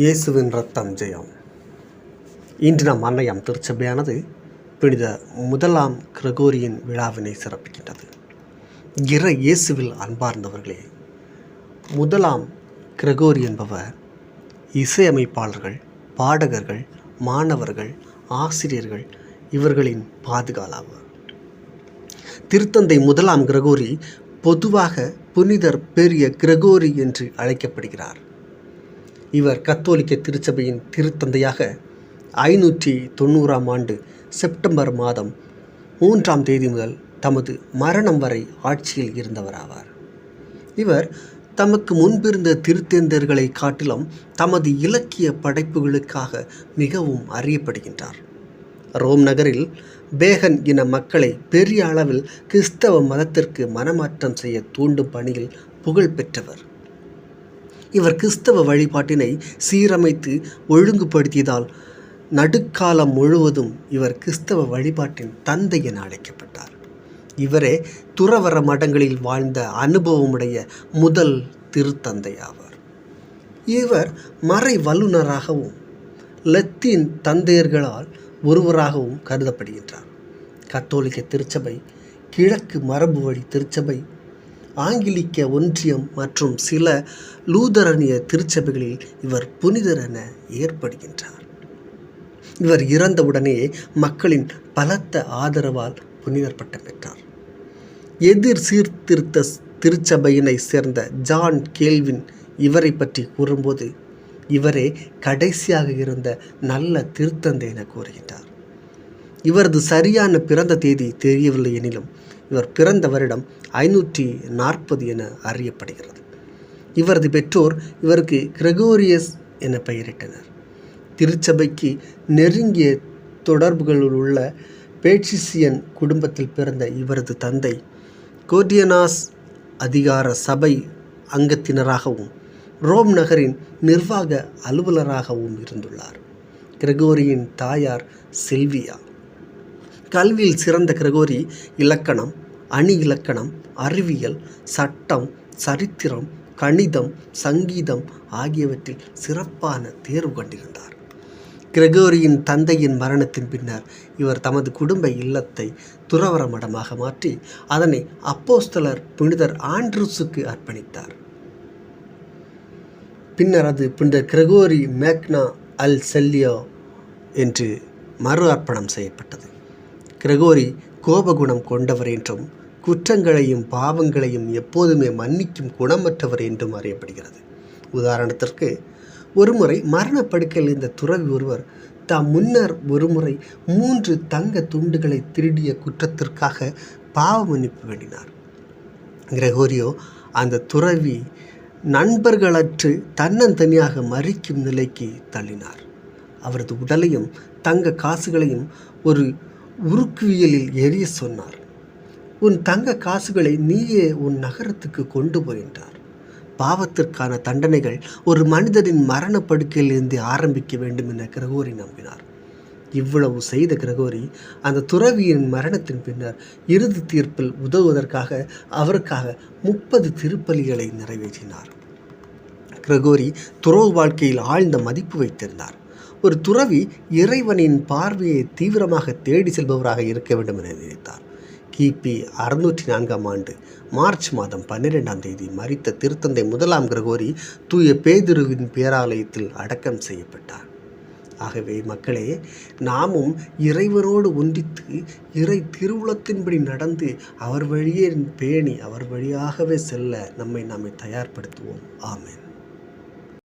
இயேசுவின் ரத்தம் ஜெயம். இன்று நம் அன்னையம் திருச்சபையானது புனித முதலாம் கிரகோரியின் விழாவினை சிறப்பிக்கின்றது. இற இயேசுவில் அன்பார்ந்தவர்களே முதலாம் கிரகோரி என்பவர் இசையமைப்பாளர்கள் பாடகர்கள் மாணவர்கள் ஆசிரியர்கள் இவர்களின் பாதுகாலாவர் திருத்தந்தை முதலாம் கிரகோரி பொதுவாக புனிதர் பெரிய கிரகோரி என்று அழைக்கப்படுகிறார். இவர் கத்தோலிக்க திருச்சபையின் திருத்தந்தையாக ஐநூற்றி தொண்ணூறாம் ஆண்டு செப்டம்பர் மாதம் மூன்றாம் தேதி முதல் தமது மரணம் வரை ஆட்சியில் இருந்தவராவார். இவர் தமக்கு முன்பிருந்த திருத்தேந்தர்களை காட்டிலும் தமது இலக்கிய படைப்புகளுக்காக மிகவும் அறியப்படுகின்றார். ரோம் நகரில் பேகன் இன மக்களை பெரிய அளவில் கிறிஸ்தவ மதத்திற்கு மனமாற்றம் செய்ய தூண்டும் பணியில் புகழ் பெற்றவர் இவர் கிறிஸ்தவ வழிபாட்டினை சீரமைத்து ஒழுங்குபடுத்தியதால் நடுக்காலம் முழுவதும் இவர் கிறிஸ்தவ வழிபாட்டின் தந்தை என அழைக்கப்பட்டார். இவரே துறவர மடங்களில் வாழ்ந்த அனுபவமுடைய முதல் திருத்தந்தை ஆவார் இவர் மறை வல்லுநராகவும் லத்தீன் தந்தையர்களால் ஒருவராகவும் கருதப்படுகின்றார். கத்தோலிக்க திருச்சபை கிழக்கு மரபு வழி திருச்சபை ஆங்கிலிக்க ஒன்றியம் மற்றும் சில லூதரனிய திருச்சபைகளில் இவர் புனிதர் என ஏற்படுகின்றார். இவர் இறந்தவுடனே மக்களின் பலத்த ஆதரவால் புனிதர் பட்டம் பெற்றார். எதிர் சீர்திருத்த திருச்சபையினை சேர்ந்த ஜான் கேல்வின் இவரை பற்றி கூறும்போது இவரே கடைசியாக இருந்த நல்ல திருத்தந்தை என கூறுகின்றார். இவரது சரியான பிறந்த தேதி தெரியவில்லை எனிலும் இவர் பிறந்த வருடம் ஐநூற்றி நாற்பது என அறியப்படுகிறது. இவரது பெற்றோர் இவருக்கு கிரெகோரியஸ் என பெயரிட்டனர். திருச்சபைக்கு நெருங்கிய தொடர்புகளில் உள்ள பேட்சிசியன் குடும்பத்தில் பிறந்த இவரது தந்தை கோர்டியனாஸ் அதிகார சபை அங்கத்தினராகவும் ரோம் நகரின் நிர்வாக அலுவலராகவும் இருந்துள்ளார். கிரெகோரியின் தாயார் செல்வியா. கல்வியில் சிறந்த கிரகோரி இலக்கணம் அணி இலக்கணம் அறிவியல் சட்டம் சரித்திரம் கணிதம் சங்கீதம் ஆகியவற்றில் சிறப்பான தேர்வு கண்டிருந்தார். கிரெகோரியின் தந்தையின் மரணத்தின் பின்னர் இவர் தமது குடும்ப இல்லத்தை துறவர மடமாக மாற்றி அதனை அப்போஸ்தலர் புனிதர் ஆண்ட்ரூஸுக்கு அர்ப்பணித்தார். பின்னர் அது புனித கிரெகோரி மேக்னா அல் செல்லியோ என்று மறு அர்ப்பணம் செய்யப்பட்டது. கிரகோரி கோபகுணம் கொண்டவர் என்றும் குற்றங்களையும் பாவங்களையும் எப்போதுமே மன்னிக்கும் குணமற்றவர் என்றும் அறியப்படுகிறது. உதாரணத்திற்கு ஒருமுறை மரணப்படுக்கையில் இருந்த துறவி ஒருவர் தாம் முன்னர் ஒருமுறை மூன்று தங்க துண்டுகளை திருடிய குற்றத்திற்காக பாவ மன்னிப்பு வேண்டினார். கிரகோரியோ அந்த துறவி நண்பர்களற்று தன்னந்தனியாக மறிக்கும் நிலைக்கு தள்ளினார். அவரது உடலையும் தங்க காசுகளையும் ஒரு உருக்குவியலில் எரிய சொன்னார் உன் தங்க காசுகளை நீயே உன் நகரத்துக்கு கொண்டு போகின்றார் பாவத்திற்கான தண்டனைகள் ஒரு மனிதனின் மரணப்படுக்கையிலிருந்து ஆரம்பிக்க வேண்டும் என கிரகோரி நம்பினார். இவ்வளவு செய்த கிரகோரி அந்த துறவியின் மரணத்தின் பின்னர் இறுதி தீர்ப்பில் உதவுவதற்காக அவருக்காக முப்பது திருப்பலிகளை நிறைவேற்றினார். கிரகோரி துறவு வாழ்க்கையில் ஆழ்ந்த மதிப்பு வைத்திருந்தார். ஒரு துறவி இறைவனின் பார்வையை தீவிரமாக தேடி செல்பவராக இருக்க வேண்டும் என நினைத்தார். கிபி அறுநூற்றி நான்காம் ஆண்டு மார்ச் மாதம் பன்னிரெண்டாம் தேதி மறித்த திருத்தந்தை முதலாம் கிரகோரி தூய பேதுருவின் பேராலயத்தில் அடக்கம் செய்யப்பட்டார். ஆகவே மக்களே நாமும் இறைவனோடு ஒன்றித்து இறை திருவுளத்தின்படி நடந்து அவர் வழியே பேணி அவர் வழியாகவே செல்ல நம்மை நாமே தயார்படுத்துவோம். ஆமேன்.